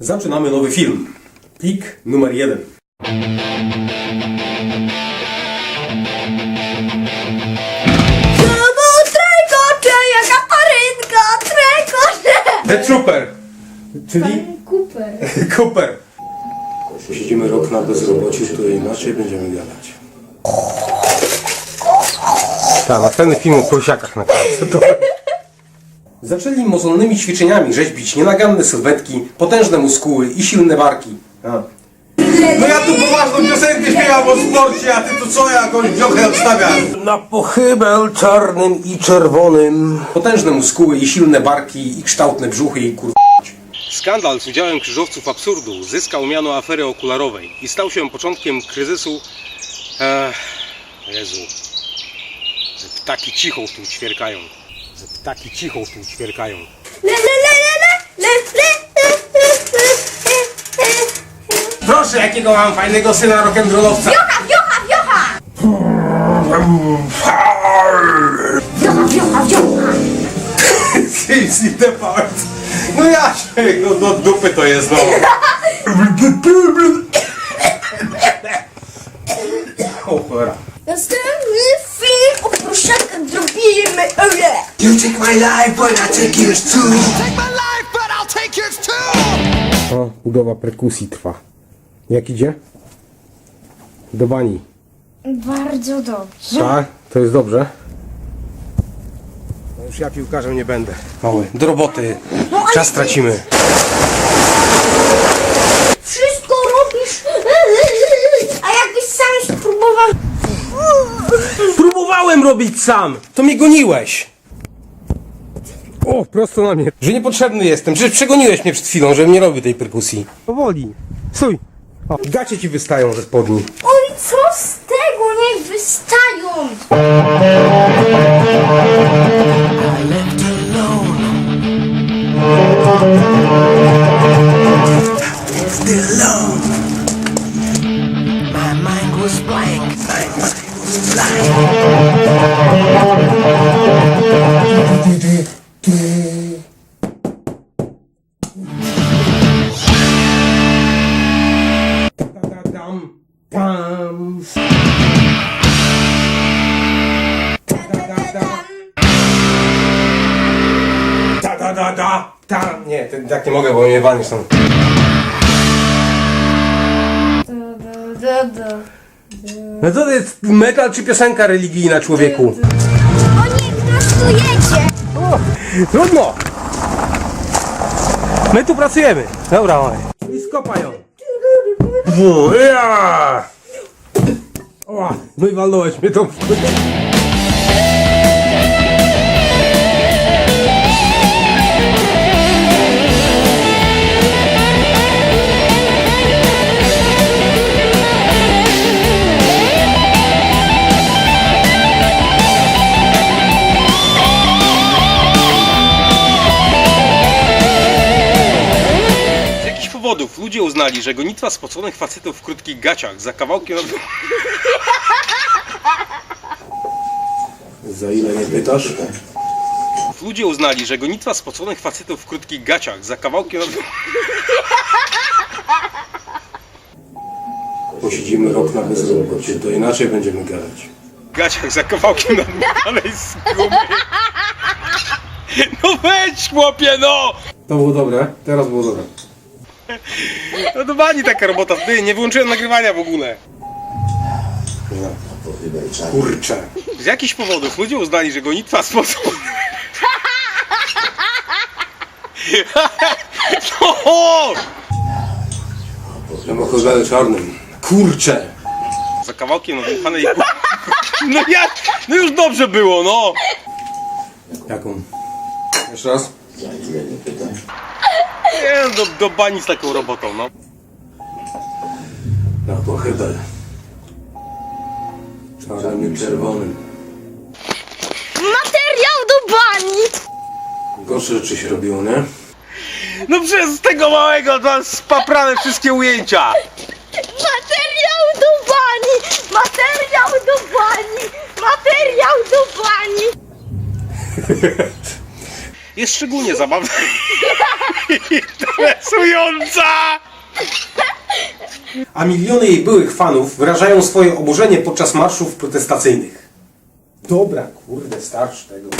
Zaczynamy nowy film. Plik numer jeden. Trykocze, jaka parynka, trykocze! The Trooper. Czyli Cooper. Cooper. Siedzimy rok na bezrobociu, to inaczej będziemy gadać. Tak, następny film o prosiakach na kartce. Zaczęli mozolnymi ćwiczeniami rzeźbić nienaganne sylwetki, potężne muskuły i silne barki. A. No ja tu poważną piosenkę śpiewam o sporcie, a ty tu co jakąś wiochę odstawiasz? Na pochybel czarnym i czerwonym. Potężne muskuły i silne barki i kształtne brzuchy i kur... Skandal z udziałem krzyżowców absurdu zyskał miano afery okularowej i stał się początkiem kryzysu... Ech, Jezu. Że ptaki cicho tu ćwierkają. Że ptaki cicho tu ćwierkają. Le, le, le, le, le, le, le, le, le, le, le. Proszę, jakiego mam fajnego syna rock'n'rollowca. Wiocha, wiocha, wiocha! Wiocha, wiocha, wiocha! See the part. No ja się, no do dupy to jest, no. O, cholera. Następny film o proszakach zrobimy, ole! You take my life, but I take yours too. Take my life, but I'll take yours too! O, budowa perkusji trwa. Jak idzie? Do bani. Bardzo dobrze. Tak? To jest dobrze? No już ja piłkarzem nie będę. Mały, do roboty. Czas tracimy. Wszystko robisz, a jakbyś sam spróbował... Próbowałem robić sam! To mnie goniłeś! O, prosto na mnie. Że niepotrzebny jestem. Przecież przegoniłeś mnie przed chwilą, żebym nie robił tej perkusji. Powoli. Stój. O, gacie ci wystają ze spodni. Oj, co z tego, niech wystają! My mind was blank. My mind was blank. Tam. Nie, tak nie mogę, bo mnie wani są. No to jest metal czy piosenka religijna człowieku? O nie, prostujecie! Trudno! My tu pracujemy. Dobra, mamy. I skopają. Ja! O, no i walnąłeś mnie tą... powodów ludzie uznali, że gonitwa spoconych facetów w krótkich gaciach za kawałkiem... Za ile nie pytasz? Ludzie uznali, że gonitwa spoconych facetów w krótkich gaciach za kawałkiem... Posiedzimy rok na bezrobociu, to inaczej będziemy gadać. gaciach za kawałkiem nabitanej skumy. No weź chłopie, no! To było dobre, teraz było dobre. No to bani taka robota, ty, nie wyłączyłem nagrywania w ogóle. Kurczę. Z jakichś powodów ludzie uznali, że gonitwa spocona... No! Samochodem czarnym. Kurczę. Za kawałkiem nadmuchanej kumy. No jak? No już dobrze było, no! Jaką? Jeszcze raz? Do, do bani z taką robotą, no. Na pochybel. Czarnym czerwonym. Materiał do bani! Gorsze rzeczy się robiło, nie? No przez tego małego to spaprane wszystkie ujęcia! Materiał do bani! Materiał do bani! Materiał do bani! jest szczególnie zabawna i interesująca. A miliony jej byłych fanów wyrażają swoje oburzenie podczas marszów protestacyjnych. Dobra, kurde, starcz tego.